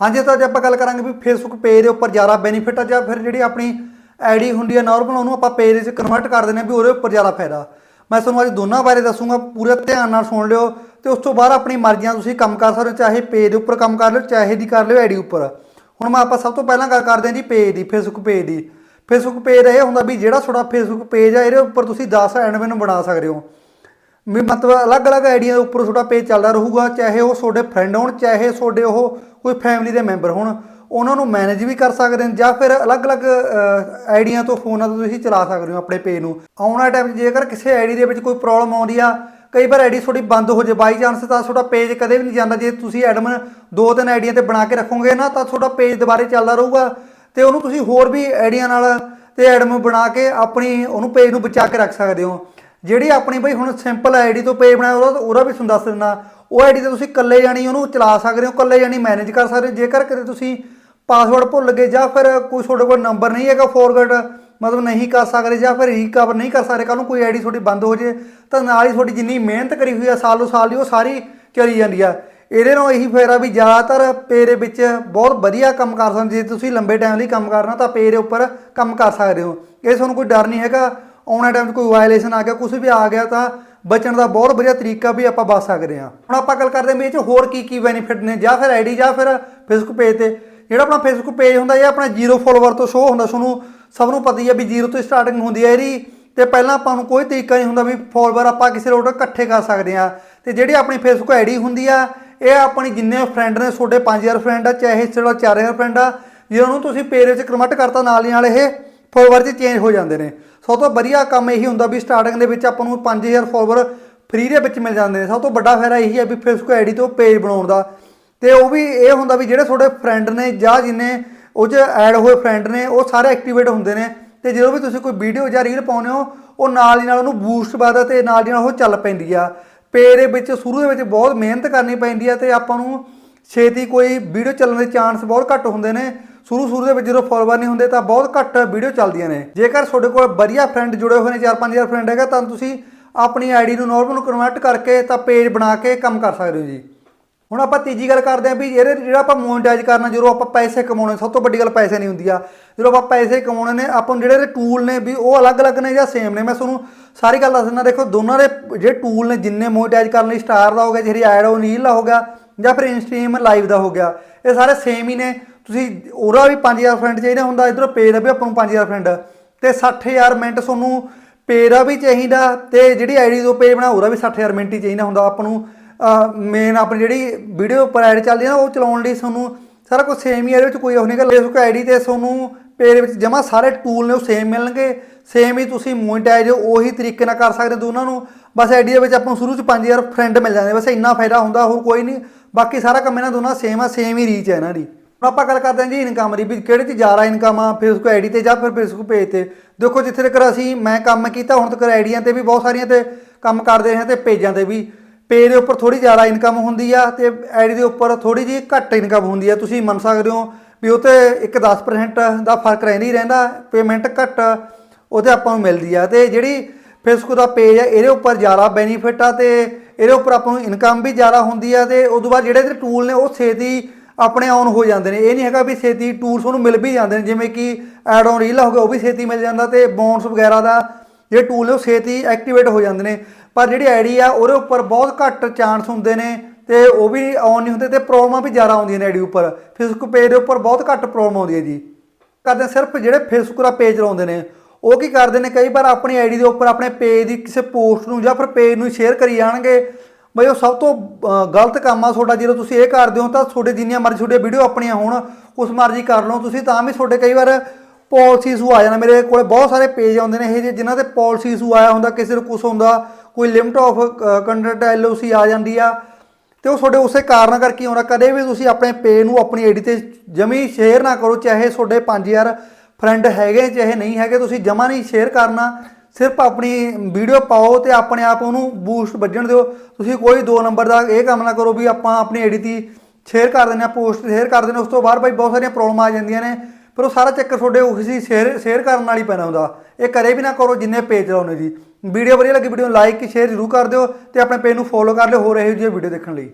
ਹਾਂਜੀ, ਤਾਂ ਅੱਜ ਆਪਾਂ ਗੱਲ ਕਰਾਂਗੇ ਵੀ ਫੇਸਬੁੱਕ ਪੇਜ ਦੇ ਉੱਪਰ ਜ਼ਿਆਦਾ ਬੈਨੀਫਿਟ ਆ ਜਾਂ ਫਿਰ ਜਿਹੜੀ ਆਪਣੀ ਆਈਡੀ ਹੁੰਦੀ ਹੈ ਨਾਰਮਲ ਉਹਨੂੰ ਆਪਾਂ ਪੇਜ ਵਿੱਚ ਕਨਵਰਟ ਕਰ ਦਿੰਦੇ ਹਾਂ ਵੀ ਉਹਦੇ ਉੱਪਰ ਜ਼ਿਆਦਾ ਫਾਇਦਾ। ਮੈਂ ਤੁਹਾਨੂੰ ਅੱਜ ਦੋਨਾਂ ਬਾਰੇ ਦੱਸੂਗਾ, ਪੂਰੇ ਧਿਆਨ ਨਾਲ ਸੁਣ ਲਿਓ ਤੇ ਉਸ ਤੋਂ ਬਾਅਦ ਆਪਣੀ ਮਰਜ਼ੀ ਨਾਲ ਤੁਸੀਂ ਕੰਮ ਕਰ ਸਕਦੇ ਹੋ, ਚਾਹੇ ਪੇਜ ਦੇ ਉੱਪਰ ਕੰਮ ਕਰ ਲਿਓ, ਚਾਹੇ ਦੀ ਕਰ ਲਿਓ ਆਈਡੀ ਉੱਪਰ। ਹੁਣ ਮੈਂ ਆਪਾਂ ਸਭ ਤੋਂ ਪਹਿਲਾਂ ਗੱਲ ਕਰਦੇ ਹਾਂ ਜੀ ਪੇਜ ਦੀ ਫੇਸਬੁੱਕ ਪੇਜ ਦੀ। ਫੇਸਬੁੱਕ ਪੇਜ ਇਹ ਹੁੰਦਾ ਵੀ ਜਿਹੜਾ ਤੁਹਾਡਾ ਫੇਸਬੁੱਕ ਪੇਜ ਆ, ਇਹਦੇ ਉੱਪਰ ਤੁਸੀਂ 10 ਐਡਮਿਨ ਬਣਾ ਸਕਦੇ ਹੋ। ਵੀ ਮਤਲਬ ਅਲੱਗ-ਅਲੱਗ ਆਈਡੀਆਂ ਦੇ ਉੱਪਰ ਤੁਹਾਡਾ ਪੇਜ ਚੱਲਦਾ ਰਹੂਗਾ, ਚਾਹੇ ਉਹ ਤੁਹਾਡੇ ਫਰੈਂਡ ਹੋਣ, ਚਾਹੇ ਤੁਹਾਡੇ ਉਹ ਕੋਈ ਫੈਮਿਲੀ ਦੇ ਮੈਂਬਰ ਹੋਣ, ਉਹਨਾਂ ਨੂੰ ਮੈਨੇਜ ਵੀ ਕਰ ਸਕਦੇ ਨੇ ਜਾਂ ਫਿਰ ਅਲੱਗ-ਅਲੱਗ ਆਈਡੀਆਂ ਤੋਂ ਫੋਨਾਂ ਤੋਂ ਤੁਸੀਂ ਚਲਾ ਸਕਦੇ ਹੋ ਆਪਣੇ ਪੇਜ ਨੂੰ। ਆਉਣ ਵਾਲੇ ਟਾਈਮ 'ਚ ਜੇਕਰ ਕਿਸੇ ਆਈਡੀ ਦੇ ਵਿੱਚ ਕੋਈ ਪ੍ਰੋਬਲਮ ਆਉਂਦੀ ਆ, ਕਈ ਵਾਰ ਆਈਡੀ ਤੁਹਾਡੀ ਬੰਦ ਹੋ ਜੇ ਬਾਈ ਚਾਂਸ ਤਾਂ ਤੁਹਾਡਾ ਪੇਜ ਕਦੇ ਵੀ ਨਹੀਂ ਜਾਂਦਾ। ਜੇ ਤੁਸੀਂ ਐਡਮਨ ਦੋ ਤਿੰਨ ਆਈਡੀਆਂ ਤੇ ਬਣਾ ਕੇ ਰੱਖੋਗੇ ਨਾ, ਤਾਂ ਤੁਹਾਡਾ ਪੇਜ ਦੁਬਾਰੇ ਚੱਲਦਾ ਰਹੂਗਾ। ਤੇ ਉਹਨੂੰ ਤੁਸੀਂ ਹੋਰ ਵੀ ਆਈਡੀਆਂ ਨਾਲ ਤੇ ਐਡਮਨ ਬਣਾ ਕੇ ਆਪਣੀ, ਉਹਨੂੰ ਪੇਜ ਨੂੰ ਬਚਾ ਕੇ ਰੱਖ ਸਕਦੇ ਹੋ। ਜਿਹੜੀ ਆਪਣੀ ਬਈ ਹੁਣ ਸਿੰਪਲ ਆਈਡੀ ਤੋਂ ਪੇਜ ਬਣਾਇਆ, ਉਹਦਾ ਉਹਦਾ ਵੀ ਤੁਹਾਨੂੰ ਦੱਸ ਦਿੰਦਾ। ਉਹ ਆਈਡੀ ਤੇ ਤੁਸੀਂ ਇਕੱਲੇ ਜਾਣੀ ਉਹਨੂੰ ਚਲਾ ਸਕਦੇ ਹੋ, ਇਕੱਲੇ ਜਾਣੀ ਮੈਨੇਜ ਕਰ ਸਕਦੇ ਹੋ। ਜੇਕਰ ਕਿਤੇ ਤੁਸੀਂ ਪਾਸਵਰਡ ਭੁੱਲ ਗਏ ਜਾਂ ਫਿਰ ਕੋਈ ਤੁਹਾਡੇ ਕੋਲ ਨੰਬਰ ਨਹੀਂ ਹੈਗਾ ਫੋਰਗਟ ਮਤਲਬ ਨਹੀਂ ਕਰ ਸਕਦੇ ਜਾਂ ਫਿਰ ਰੀਕਵਰ ਨਹੀਂ ਕਰ ਸਕਦੇ ਕੱਲ ਨੂੰ ਕੋਈ ਆਈਡੀ ਤੁਹਾਡੀ ਬੰਦ ਹੋ ਜੇ, ਤਾਂ ਨਾਲ ਹੀ ਤੁਹਾਡੀ ਜਿੰਨੀ ਮਿਹਨਤ ਕਰੀ ਹੋਈ ਆ ਸਾਲੋਂ ਸਾਲ ਦੀ, ਉਹ ਸਾਰੀ ਚਲੀ ਜਾਂਦੀ ਆ। ਇਹਦੇ ਨਾਲ ਇਹੀ ਫਾਇਦਾ ਵੀ ਜ਼ਿਆਦਾਤਰ ਪੇ ਦੇ ਵਿੱਚ ਬਹੁਤ ਵਧੀਆ ਕੰਮ ਕਰ ਸਕਦੇ ਜੇ ਤੁਸੀਂ ਲੰਬੇ ਟਾਈਮ ਲਈ ਕੰਮ ਕਰਨਾ, ਤਾਂ ਪੇ ਦੇ ਉੱਪਰ ਕੰਮ ਕਰ ਸਕਦੇ ਹੋ। ਇਹ ਤੁਹਾਨੂੰ ਕੋਈ ਡਰ ਨਹੀਂ ਹੈਗਾ, ਆਉਣ ਟਾਈਮ 'ਚ ਕੋਈ ਵਾਇਲੇਸ਼ਨ ਆ ਗਿਆ ਕੁਝ ਵੀ ਆ ਗਿਆ, ਤਾਂ ਬਚਣ ਦਾ ਬਹੁਤ ਵਧੀਆ ਤਰੀਕਾ ਵੀ ਆਪਾਂ ਬਚ ਸਕਦੇ ਹਾਂ। ਹੁਣ ਆਪਾਂ ਗੱਲ ਕਰਦੇ ਹਾਂ ਵੀ ਇਹ 'ਚ ਹੋਰ ਕੀ ਕੀ ਬੈਨੀਫਿਟ ਨੇ, ਜਾਂ ਫਿਰ ਆਈਡੀ ਜਾਂ ਫਿਰ ਫੇਸਬੁੱਕ ਪੇਜ ਤੇ। ਜਿਹੜਾ ਆਪਣਾ ਫੇਸਬੁੱਕ ਪੇਜ ਹੁੰਦਾ, ਇਹ ਆਪਣਾ ਜ਼ੀਰੋ ਫੋਲੋਵਰ ਤੋਂ ਸ਼ੋਅ ਹੁੰਦਾ, ਤੁਹਾਨੂੰ ਸਭ ਨੂੰ ਪਤਾ ਹੀ ਹੈ ਵੀ ਜ਼ੀਰੋ ਤੋਂ ਸਟਾਰਟਿੰਗ ਹੁੰਦੀ ਹੈ ਇਹਦੀ। ਤੇ ਪਹਿਲਾਂ ਆਪਾਂ ਨੂੰ ਕੋਈ ਤਰੀਕਾ ਨਹੀਂ ਹੁੰਦਾ ਵੀ ਫੋਲੋਵਰ ਆਪਾਂ ਕਿਸੇ ਰੋਡ ਇਕੱਠੇ ਕਰ ਸਕਦੇ ਆ ਤੇ ਜਿਹੜੀ ਆਪਣੀ ਫੇਸਬੁੱਕ ਆਈਡੀ ਹੁੰਦੀ ਆ, ਇਹ ਆਪਣੀ ਜਿੰਨੇ ਫਰੈਂਡ ਨੇ, ਤੁਹਾਡੇ 5000 ਫਰੈਂਡ ਆ, ਚਾਹੇ ਤੁਹਾਡਾ 4000 ਫਰੈਂਡ ਆ, ਜਿਹਨਾਂ ਨੂੰ ਤੁਸੀਂ ਪੇਜ ਵਿੱਚ ਕਨਵਰਟ ਕਰਤਾ ਨਾਲ ਦੀ ਨਾਲ ਇਹ ਫੋਲੋਵਰ 'ਚ ਚੇਂਜ ਹੋ ਜਾਂਦੇ ਨੇ। ਸਭ ਤੋਂ ਵਧੀਆ ਕੰਮ ਇਹੀ ਹੁੰਦਾ ਵੀ ਸਟਾਰਟਿੰਗ ਦੇ ਵਿੱਚ ਆਪਾਂ ਨੂੰ 5000 ਫੋਲੋਵਰ ਫ੍ਰੀ ਦੇ ਵਿੱਚ ਮਿਲ ਜਾਂਦੇ ਨੇ। ਸਭ ਤੋਂ ਵੱਡਾ ਫਾਇਦਾ ਇਹੀ ਹੈ ਵੀ ਫੇਸਬੁੱਕ ਆਈਡੀ ਤੋਂ ਪੇਜ ਬਣਾਉਣ ਦਾ। ਤੇ ਉਹ ਵੀ ਇਹ ਹੁੰਦਾ ਵੀ ਜਿਹੜੇ ਤੁਹਾਡੇ ਫਰੈਂਡ ਨੇ ਜਾਂ ਜਿੰਨੇ ਉਹ 'ਚ ਐਡ ਹੋਏ ਫਰੈਂਡ ਨੇ, ਉਹ ਸਾਰੇ ਐਕਟੀਵੇਟ ਹੁੰਦੇ ਨੇ। ਤੇ ਜਦੋਂ ਵੀ ਤੁਸੀਂ ਕੋਈ ਵੀਡੀਓ ਜਾਂ ਰੀਲ ਪਾਉਂਦੇ ਹੋ, ਉਹ ਨਾਲ ਦੀ ਨਾਲ ਉਹਨੂੰ ਬੂਸਟ ਵੱਧਦਾ ਤੇ ਨਾਲ ਦੀ ਨਾਲ ਉਹ ਚੱਲ ਪੈਂਦੀ ਆ। ਪੇਜ ਦੇ ਵਿੱਚ ਸ਼ੁਰੂ ਦੇ ਵਿੱਚ ਬਹੁਤ ਮਿਹਨਤ ਕਰਨੀ ਪੈਂਦੀ ਆ ਤੇ ਆਪਾਂ ਨੂੰ ਛੇਤੀ ਕੋਈ ਵੀਡੀਓ ਚੱਲਣ ਦੇ ਚਾਂਸ ਬਹੁਤ ਘੱਟ ਹੁੰਦੇ ਨੇ। ਸ਼ੁਰੂ ਸ਼ੁਰੂ ਦੇ ਵਿੱਚ ਜਦੋਂ ਫੋਲੋਵਰ ਨਹੀਂ ਹੁੰਦੇ ਤਾਂ ਬਹੁਤ ਘੱਟ ਵੀਡੀਓ ਚੱਲਦੀਆਂ ਨੇ। ਜੇਕਰ ਤੁਹਾਡੇ ਕੋਲ ਵਧੀਆ ਫਰੈਂਡ ਜੁੜੇ ਹੋਏ ਨੇ 4-5000 ਫਰੈਂਡ ਹੈਗਾ, ਤਾਂ ਤੁਸੀਂ ਆਪਣੀ ਆਈਡੀ ਨੂੰ ਨਾਰਮਲ ਕਨਵਰਟ ਕਰਕੇ ਤਾਂ ਪੇਜ ਬਣਾ ਕੇ ਕੰਮ ਕਰ ਸਕਦੇ ਹੋ ਜੀ। ਹੁਣ ਆਪਾਂ ਤੀਜੀ ਗੱਲ ਕਰਦੇ ਆਂ ਵੀ ਇਹਦੇ ਜਿਹੜਾ ਆਪਾਂ ਮੋਨਟਾਈਜ਼ ਕਰਨਾ, ਜਦੋਂ ਆਪਾਂ ਪੈਸੇ ਕਮਾਉਣੇ, ਸਭ ਤੋਂ ਵੱਡੀ ਗੱਲ ਪੈਸੇ ਨਹੀਂ ਹੁੰਦੀ ਆ। ਜਦੋਂ ਆਪਾਂ ਪੈਸੇ ਕਮਾਉਣੇ ਨੇ, ਆਪਾਂ ਨੂੰ ਜਿਹੜੇ ਇਹਦੇ ਟੂਲ ਨੇ ਵੀ ਉਹ ਅਲੱਗ-ਅਲੱਗ ਨੇ ਜਾਂ ਸੇਮ ਨੇ। ਮੈਂ ਤੁਹਾਨੂੰ ਸਾਰੀ ਗੱਲ ਦੱਸ ਦਿੰਦਾ, ਦੇਖੋ ਦੋਨਾਂ ਦੇ ਜਿਹੜੇ ਟੂਲ ਨੇ, ਜਿੰਨੇ ਮੋਨਟਾਈਜ਼ ਕਰਨ ਲਈ ਸਟਾਰ ਦਾ ਹੋ ਗਿਆ, ਜਿਹੜੀ ਐਡ ਉਹ ਨੀਲ ਦਾ ਹੋ ਗਿਆ ਜਾਂ ਫਿਰ ਇਨਸਟ੍ਰੀਮ ਲਾਈਵ ਦਾ ਹੋ ਗਿਆ, ਇਹ ਸਾਰੇ ਸੇਮ ਹੀ ਨੇ। ਤੁਸੀਂ ਉਹਦਾ ਵੀ 5000 ਫਰੈਂਡ ਚਾਹੀਦਾ ਹੁੰਦਾ, ਇਧਰੋਂ ਪੇ ਦਾ ਵੀ ਆਪਾਂ ਨੂੰ 5000 ਫਰੈਂਡ ਤੇ 60000 ਮਿੰਟ ਤੁਹਾਨੂੰ ਪੇ ਦਾ ਵੀ ਚਾਹੀਦਾ, ਤੇ ਜਿਹੜੀ ਆਈਡੀ ਤੋਂ ਪੇ ਬਣਾ, ਉਹਦਾ ਵੀ 60000 ਮਿੰਟ ਹੀ ਚਾਹੀਦਾ ਹੁੰਦਾ। ਆਪਾਂ ਨੂੰ ਮੇਨ ਆਪਣੀ ਜਿਹੜੀ ਵੀਡੀਓ ਉੱਪਰ ਐਡ ਚੱਲਦੀ ਹੈ ਨਾ, ਉਹ ਚਲਾਉਣ ਲਈ ਤੁਹਾਨੂੰ ਸਾਰਾ ਕੁਝ ਸੇਮ ਹੀ ਹੈ ਇਹਦੇ ਵਿੱਚ ਕੋਈ ਉਹ ਨਹੀਂ ਗੱਲ ਫੇਸਬੁੱਕ ਆਈਡੀ ਤੇ ਤੁਹਾਨੂੰ ਪੇ ਦੇ ਵਿੱਚ ਜਮਾ ਸਾਰੇ ਟੂਲ ਨੇ, ਉਹ ਸੇਮ ਮਿਲਣਗੇ। ਸੇਮ ਹੀ ਤੁਸੀਂ ਮੋਨਟਾਈਜ਼ ਉਹੀ ਤਰੀਕੇ ਨਾਲ ਕਰ ਸਕਦੇ ਦੋਨਾਂ ਨੂੰ। ਬਸ ਆਈਡੀ ਦੇ ਵਿੱਚ ਆਪਾਂ ਨੂੰ ਸ਼ੁਰੂ ਚ 5000 ਫਰੈਂਡ ਮਿਲ ਜਾਂਦੇ ਬਸ ਇੰਨਾ ਫਾਇਦਾ ਹੁੰਦਾ, ਹੋਰ ਕੋਈ ਨਹੀਂ। ਬਾਕੀ ਸਾਰਾ ਕੰਮ ਇਹਨਾਂ ਦੋਨਾਂ ਸੇਮ ਆ ਸੇਮ ਹੀ ਰੀਚ ਹੈ ਇਹਨਾਂ ਦੀ। ਹੁਣ ਆਪਾਂ ਗੱਲ ਕਰਦੇ ਹਾਂ ਜੀ ਇਨਕਮ ਦੀ, ਵੀ ਕਿਹੜੇ ਚ ਜ਼ਿਆਦਾ ਇਨਕਮ ਆ ਫੇਸਬੁੱਕ ਆਈਡੀ ਤੇ ਜਾਂ, ਫਿਰ ਫੇਸਬੁੱਕ ਪੇਜ ਤੇ। ਦੇਖੋ, ਜਿੱਥੇ ਤੱਕ ਅਸੀਂ, ਮੈਂ ਕੰਮ ਕੀਤਾ, ਹੁਣ ਤੱਕ ਆਈਡੀਆਂ ਤੇ ਵੀ ਬਹੁਤ ਸਾਰੀਆਂ ਤੇ ਕੰਮ ਕਰਦੇ ਰਹੇ ਹਾਂ ਤੇ ਪੇਜਾਂ ਤੇ ਵੀ। ਪੇਜ ਦੇ ਉੱਪਰ ਥੋੜੀ ਜ਼ਿਆਦਾ ਇਨਕਮ ਹੁੰਦੀ ਆ ਤੇ ਆਈਡੀ ਦੇ ਉੱਪਰ ਥੋੜੀ ਜਿਹੀ ਘੱਟ ਇਨਕਮ ਹੁੰਦੀ ਆ। ਤੁਸੀਂ ਮੰਨ ਸਕਦੇ ਹੋ ਵੀ ਉਹ ਤੇ ਇੱਕ 10% ਦਾ ਫ਼ਰਕ ਰਹਿੰਦੀ ਰਹਿੰਦਾ ਪੇਮੈਂਟ ਘੱਟ ਉਹਦੇ ਆਪਾਂ ਨੂੰ ਮਿਲਦੀ ਆ। ਤੇ ਜਿਹੜੀ ਫੇਸਬੁੱਕ ਦਾ ਪੇਜ ਆ, ਇਹਦੇ ਉੱਪਰ ਜ਼ਿਆਦਾ ਬੈਨੀਫਿਟ ਆ ਤੇ ਇਹਦੇ ਉੱਪਰ ਆਪਾਂ ਨੂੰ ਇਨਕਮ ਵੀ ਜ਼ਿਆਦਾ ਹੁੰਦੀ ਆ ਤੇ ਉਸ ਤੋਂ ਬਾਅਦ ਜਿਹੜੇ ਇਹਦੇ ਟੂਲ ਨੇ, ਉਹ ਛੇਤੀ ਆਪਣੇ ਆਨ ਹੋ ਜਾਂਦੇ ਨੇ। ਇਹ ਨਹੀਂ ਹੈਗਾ ਵੀ ਛੇਤੀ ਟੂਲਸ ਉਹਨੂੰ ਮਿਲ ਵੀ ਜਾਂਦੇ ਨੇ, ਜਿਵੇਂ ਕਿ ਐਡ ਔਨ ਰੀਲ ਹੋ ਗਿਆ, ਉਹ ਵੀ ਛੇਤੀ ਮਿਲ ਜਾਂਦਾ ਤੇ ਬੌਂਸ ਵਗੈਰਾ ਦਾ ਜਿਹੜੇ ਟੂਲ ਨੇ ਉਹ ਛੇਤੀ ਐਕਟੀਵੇਟ ਹੋ ਜਾਂਦੇ ਨੇ। ਪਰ ਜਿਹੜੀ ਆਈਡੀ ਆ, ਉਹਦੇ ਉੱਪਰ ਬਹੁਤ ਘੱਟ ਚਾਂਸ ਹੁੰਦੇ ਨੇ ਤੇ ਉਹ ਵੀ ਆਨ ਨਹੀਂ ਹੁੰਦੇ ਤੇ ਪ੍ਰੋਬਲਮਾਂ ਵੀ ਜ਼ਿਆਦਾ ਆਉਂਦੀਆਂ ਨੇ ਆਈਡੀ ਉੱਪਰ। ਫੇਸਬੁੱਕ ਪੇਜ ਦੇ ਉੱਪਰ ਬਹੁਤ ਘੱਟ ਪ੍ਰੋਬਲਮ ਆਉਂਦੀ ਹੈ ਜੀ। ਕਰਦੇ ਸਿਰਫ ਜਿਹੜੇ ਫੇਸਬੁੱਕ ਦਾ ਪੇਜ ਲਾਉਂਦੇ ਨੇ। ਉਹ ਕੀ ਕਰਦੇ ਨੇ, ਕਈ ਵਾਰ ਆਪਣੀ ਆਈਡੀ ਦੇ ਉੱਪਰ ਆਪਣੇ ਪੇਜ ਦੀ ਕਿਸੇ ਪੋਸਟ ਨੂੰ ਜਾਂ ਫਿਰ ਪੇਜ ਨੂੰ ਸ਼ੇਅਰ ਕਰੀ ਜਾਣਗੇ। ਬਈ ਉਹ ਸਭ ਤੋਂ ਅ, ਗਲਤ ਕੰਮ ਆ ਤੁਹਾਡਾ ਜਦੋਂ ਤੁਸੀਂ ਇਹ ਕਰਦੇ ਹੋ ਤਾਂ ਤੁਹਾਡੇ ਜਿੰਨੀਆਂ ਮਰਜ਼ੀ ਤੁਹਾਡੀਆਂ ਵੀਡੀਓ ਆਪਣੀਆਂ ਹੋਣ ਉਸ ਮਰਜ਼ੀ ਕਰ ਲਓ। ਤੁਸੀਂ ਤਾਂ ਵੀ ਤੁਹਾਡੇ ਕਈ ਵਾਰ ਪਾਲਿਸੀ ਇਸ਼ੂ ਆ ਜਾਣਾ ਮੇਰੇ ਕੋਲੇ ਬਹੁਤ ਸਾਰੇ ਪੇਜ ਆਉਂਦੇ ਨੇ ਇਹ ਜਿਹੇ ਜਿਨ੍ਹਾਂ ਤੇ ਪਾਲਿਸੀ ਇਸ਼ੂ ਆਇਆ ਹੁੰਦਾ ਕਿਸੇ ਨੂੰ ਕੁਝ ਹੁੰਦਾ ਕੋਈ ਲਿਮਟ ਆਫ ਕੰਟੈਂਟ ਐਲਓਸੀ ਆ ਜਾਂਦੀ ਆ। ਤੇ ਉਹ ਤੁਹਾਡੇ ਉਸੇ ਕਾਰਨ ਕਰਕੇ ਆਉਂਦਾ। ਕਦੇ ਵੀ ਤੁਸੀਂ ਆਪਣੇ ਪੇਜ ਨੂੰ ਆਪਣੀ ਆਈਡੀ ਤੇ ਜਮੀ ਸ਼ੇਅਰ ਨਾ ਕਰੋ ਚਾਹੇ ਤੁਹਾਡੇ 5000 ਫਰੈਂਡ ਹੈਗੇ ਚਾਹੇ ਨਹੀਂ ਹੈਗੇ ਤੁਸੀਂ ਜਮਾ ਨਹੀਂ ਸ਼ੇਅਰ ਕਰਨਾ। ਸਿਰਫ ਆਪਣੀ ਵੀਡੀਓ ਪਾਓ ਤੇ ਆਪਣੇ ਆਪ ਉਹਨੂੰ ਬੂਸਟ ਵੱਜਣ ਦਿਓ। ਤੁਸੀਂ ਕੋਈ ਦੋ ਨੰਬਰ ਦਾ ਇਹ ਕੰਮ ਨਾ ਕਰੋ ਵੀ ਆਪਾਂ ਆਪਣੀ ਆਈਡੀ ਤੇ ਸ਼ੇਅਰ ਕਰ ਦਿੰਦੇ ਆ ਪੋਸਟ ਸ਼ੇਅਰ ਕਰ ਦਿੰਦੇ ਹਾਂ, ਉਸ ਤੋਂ ਬਾਅਦ ਬਾਈ ਬਹੁਤ ਸਾਰੀਆਂ ਪ੍ਰੋਬਲਮ ਆ ਜਾਂਦੀਆਂ ਨੇ। ਪਰ ਉਹ ਸਾਰਾ ਚੱਕਰ ਤੁਹਾਡੇ ਉਸੇ ਸ਼ੇਅਰ ਸ਼ੇਅਰ ਕਰਨ ਨਾਲ ਹੀ ਪੈਣਾ ਹੁੰਦਾ। ਇਹ ਕਰੇ ਵੀ ਨਾ ਕਰੋ ਜਿੰਨੇ ਪੇਜ ਲਾਉਣੇ ਜੀ। ਵੀਡੀਓ ਵਧੀਆ ਲੱਗੀ ਵੀਡੀਓ ਨੂੰ ਲਾਈਕ ਸ਼ੇਅਰ ਜ਼ਰੂਰ ਕਰ ਦਿਓ ਤੇ ਆਪਣੇ ਪੇਜ ਨੂੰ ਫੋਲੋ ਕਰ ਲਿਓ ਹੋਰ ਇਹੋ ਜਿਹੀ ਵੀਡੀਓ ਦੇਖਣ ਲਈ।